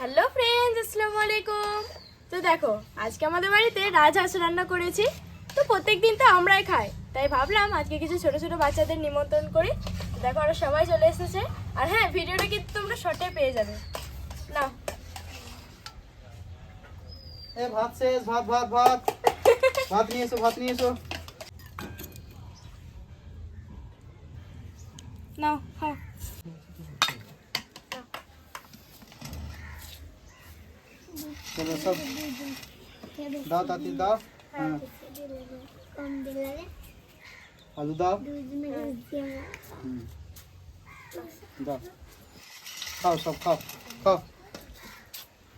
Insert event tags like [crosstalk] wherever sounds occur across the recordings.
Hello friends আসসালামু আলাইকুম তো দেখো আজকে আমাদের বাড়িতে রাজহাঁস রান্না করেছি। তো প্রত্যেক দিন তো আমরাই খাই। তাই ভাবলাম আজকে কিছু ছোট ছোট বাচ্চাদের নিমন্ত্রণ করি। দেখো ওরা সবাই চলে এসেছে। আর হ্যাঁ ভিডিওটা কিন্তু তোমরা শর্টে পেয়ে যাবে। নাও। এ ভাত শেষ ভাত ভাত ভাত। ভাত নিয়ে এসো ভাত নিয়ে এসো। নাও খাও। চলো সব দাও তাতি দাও হ্যাঁ আলু দাও হুম। দাও খাও সব খাও খাও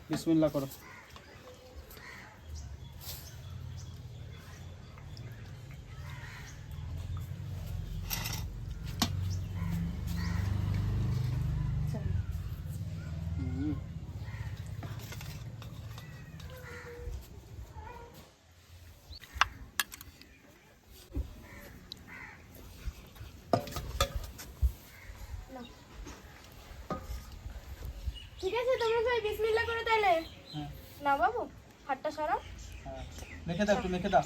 বিসমিল্লাহ করো হুম। ঠিক আছে তোমরা সবাই বিসমিল্লাহ করে তাহলে। হ্যাঁ। না বাবু হাতটা সরাও। হ্যাঁ। মেখে দাও একটু মেখে দাও।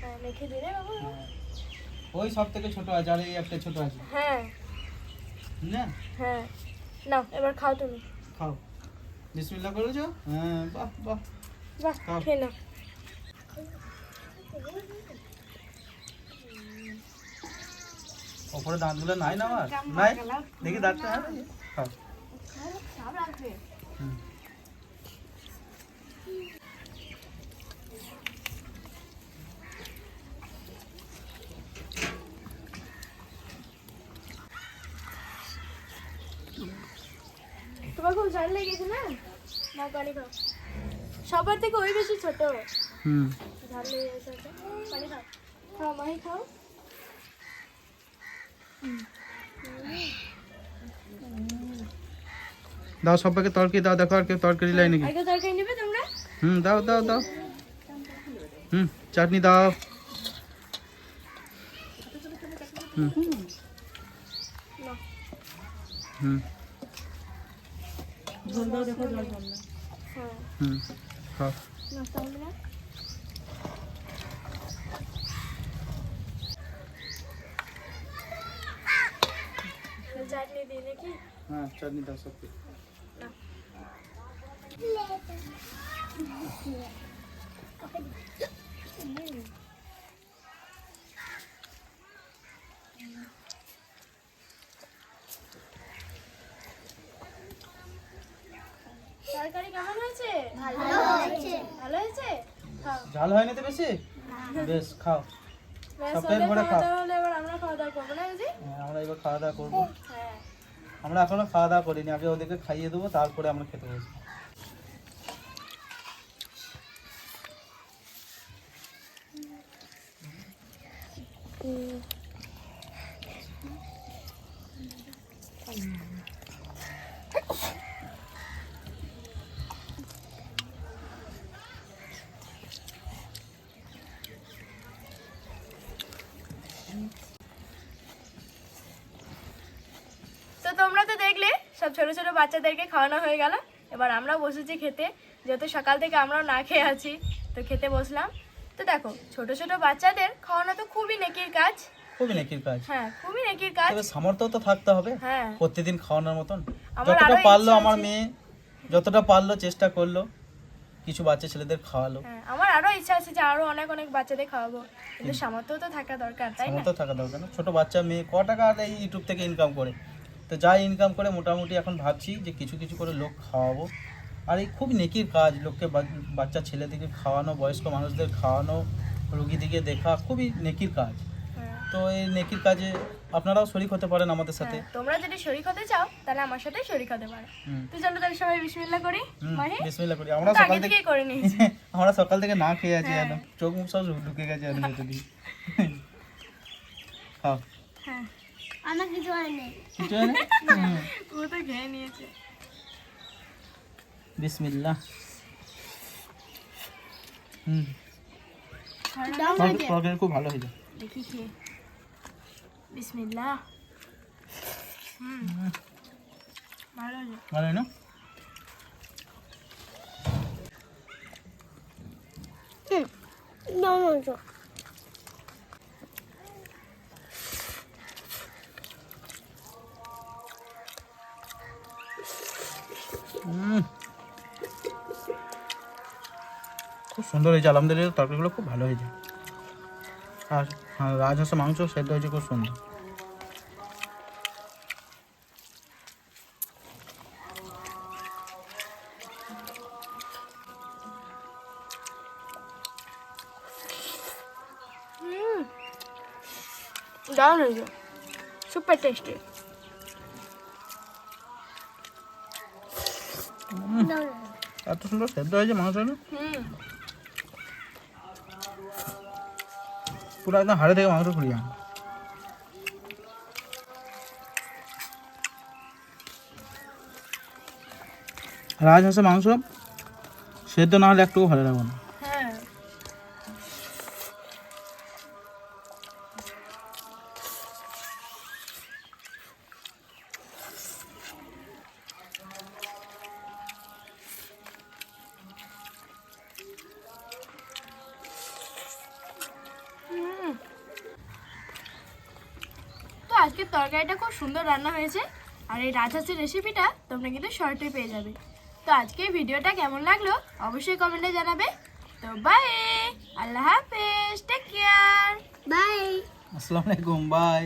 হ্যাঁ মেখে দিলে বাবু। হ্যাঁ। ওই সব থেকে ছোট আছে আর এই একটা ছোট আছে। হ্যাঁ। না? হ্যাঁ। নাও এবার খাও তুমি। খাও। বিসমিল্লাহ করেছ? হ্যাঁ বাহ বাহ। বাহ খাও। খেয়ে নাও। ওপরে দাঁতগুলো নাই না আমার? নাই? দেখি দাঁতটা হ্যাঁ। তোমার খুব ঝাল লেগেছে না? না পানি খাও। সবার থেকে ওই বেশি ছোট। হুম। ঝাল লেগে গেছে ওটা। পানি খাও। খাও মাহি খাও। দাও সবাইকে তরকারি দাও দেখো আর কেউ তরকারি লাই নাকি আগে তরকারি নেবে তোমরা? হুম দাও দাও দাও। হুম চাটনি দাও। হুম। নাও। হুম। হ্যাঁ হুম খাও। নাস্তা হবে না চাটনি দিই নাকি? হ্যাঁ চাটনি দাও সবকে। তরকারি কেমন হয়েছে? ভালো হয়েছে। ভালো হয়েছে? ঝাল হয়নি তো বেশি? বেশ খাও। খাও। এবার আমরা খাওয়া দাওয়া করব না বুঝি হ্যাঁ, আমরা এবার খাওয়া দাওয়া করব। হ্যাঁ। আমরা এখনও খাওয়া দাওয়া করিনি আগে ওদেরকে খাইয়ে দেবো তারপরে আমরা খেতে বসবো। তো তোমরা তো দেখলে, সব ছোট ছোট বাচ্চাদেরকে খাওয়ানো হয়ে গেল। এবার আমরা বসেছি খেতে, যেহেতু সকাল থেকে আমরাও না খেয়ে আছি, তো খেতে বসলাম। তো দেখো ছোট ছোট বাচ্চাদের খাওয়ানো তো খুবই নেকির কাজ। খুবই নেকির কাজ। হ্যাঁ খুবই নেকির কাজ। তবে সামর্থ্য তো থাকতে হবে হ্যাঁ। প্রতিদিন খাওয়ানোর মতন। যতটা পারল আমার মেয়ে যতটা পারল চেষ্টা করল কিছু বাচ্চা ছেলেদের খাওয়ালো। হ্যাঁ আমার আরও ইচ্ছা আছে যে আরও অনেক অনেক বাচ্চাদের খাওয়াবো। কিন্তু সামর্থ্য তো থাকা দরকার তাই না? সামর্থ্য থাকা দরকার না। ছোট বাচ্চা মেয়ে ক টাকা এই ইউটিউব থেকে ইনকাম করে? তো যা ইনকাম করে মোটামুটি এখন ভাবছি যে কিছু কিছু করে লোক খাওয়াবো। আর এই খুব নেকির কাজ লোককে বাচ্চা ছেলেদেরকে খাওয়ানো বয়স্ক মানুষদের খাওয়ানো রুগীদিকে দেখা খুবই নেকির কাজ। হ্যাঁ। তো এই নেকির কাজে আপনারাও শরিক হতে পারেন আমাদের সাথে। হ্যাঁ, তোমরা যদি শরিক হতে চাও তাহলে আমার সাথে শরিক হতে পারো। তো চলো তাহলে সবাই বিসমিল্লাহ করি। মাহি বিসমিল্লাহ করি। আমরা সকাল থেকে করে নিয়েছি। [laughs] আমরা সকাল থেকে না খেয়ে আছি হ্যাঁ। জানো চোখ মুখ সব ঢুকে গেছে জানো যদি [laughs] খাও। হ্যাঁ। আমার কিছু হয়নি কিছু হয় না? হুম। ও তো খেয়ে নিয়েছে। বিসমিল্লাহ। হুম। তরকারি খুব ভালো হয়েছে। দেখি খেয়ে বিসমিল্লাহ। হুম। ভালো ভালো না? No, no, no. Mm. খুব সুন্দর হয়েছে আলহামদুলিল্লাহ তরকারিগুলো খুব ভালো হয়েছে। আর আর রাজহাঁসের মাংস সেদ্ধ হয়েছে খুব সুন্দর। দারুণ হয়েছে। সুপার টেস্টি এত সুন্দর সেদ্ধ হয়েছে মাংসটা পুরো একদম হাড়ে থেকে মাংস খুঁড়িয়ে। রাজহাঁসের মাংস সেদ্ধ না হলে একটু ভালো লাগবে না। আজকের তরকারিটা খুব সুন্দর রান্না হয়েছে। আর এই রাজহাঁসের রেসিপিটা তোমরা কিন্তু শর্টে পেয়ে যাবে। তো আজকে ভিডিওটা কেমন লাগল অবশ্যই কমেন্টে জানাবে। তো বাই আল্লাহ হাফেজ টেক কেয়ার বাই আসসালামু আলাইকুম বাই